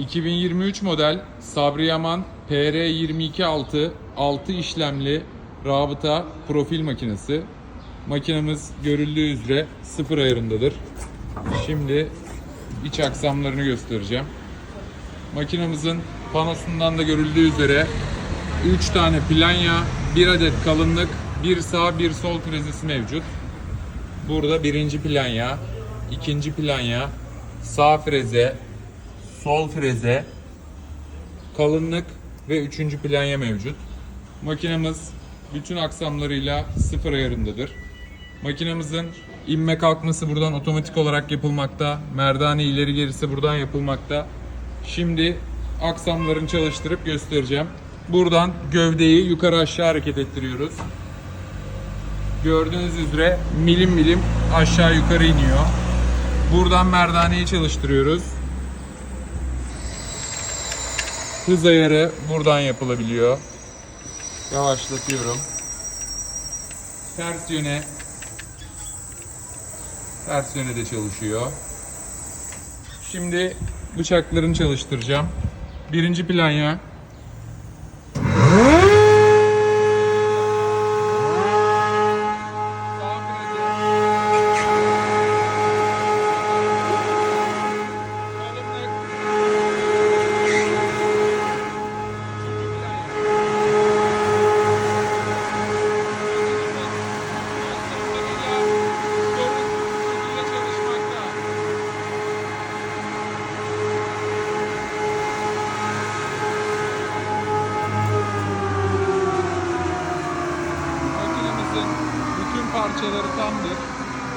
2023 model Sabri Yaman PR226 6 işlemli rabıta profil makinesi. Makinemiz görüldüğü üzere sıfır ayarındadır. Şimdi iç aksamlarını göstereceğim. Makinamızın panosundan da görüldüğü üzere 3 tane planya, 1 adet kalınlık, bir sağ bir sol frezesi mevcut. Burada birinci planya, ikinci planya, sağ freze, sol freze, kalınlık ve üçüncü planya mevcut. Makinemiz bütün aksamlarıyla sıfır ayarındadır. Makinamızın inme kalkması buradan otomatik olarak yapılmakta. Merdane ileri gerisi buradan yapılmakta. Şimdi aksamlarını çalıştırıp göstereceğim. Buradan gövdeyi yukarı aşağı hareket ettiriyoruz. Gördüğünüz üzere milim milim aşağı yukarı iniyor. Buradan merdaneyi çalıştırıyoruz. Hız ayarı buradan yapılabiliyor. Yavaşlatıyorum. Ters yöne ters yöne de çalışıyor. Şimdi bıçaklarını çalıştıracağım. Birinci planya. Parçaları tamdır.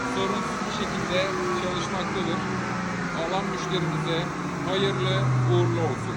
Sorunsuz bir şekilde çalışmaktadır. Alan müşterimize hayırlı uğurlu olsun.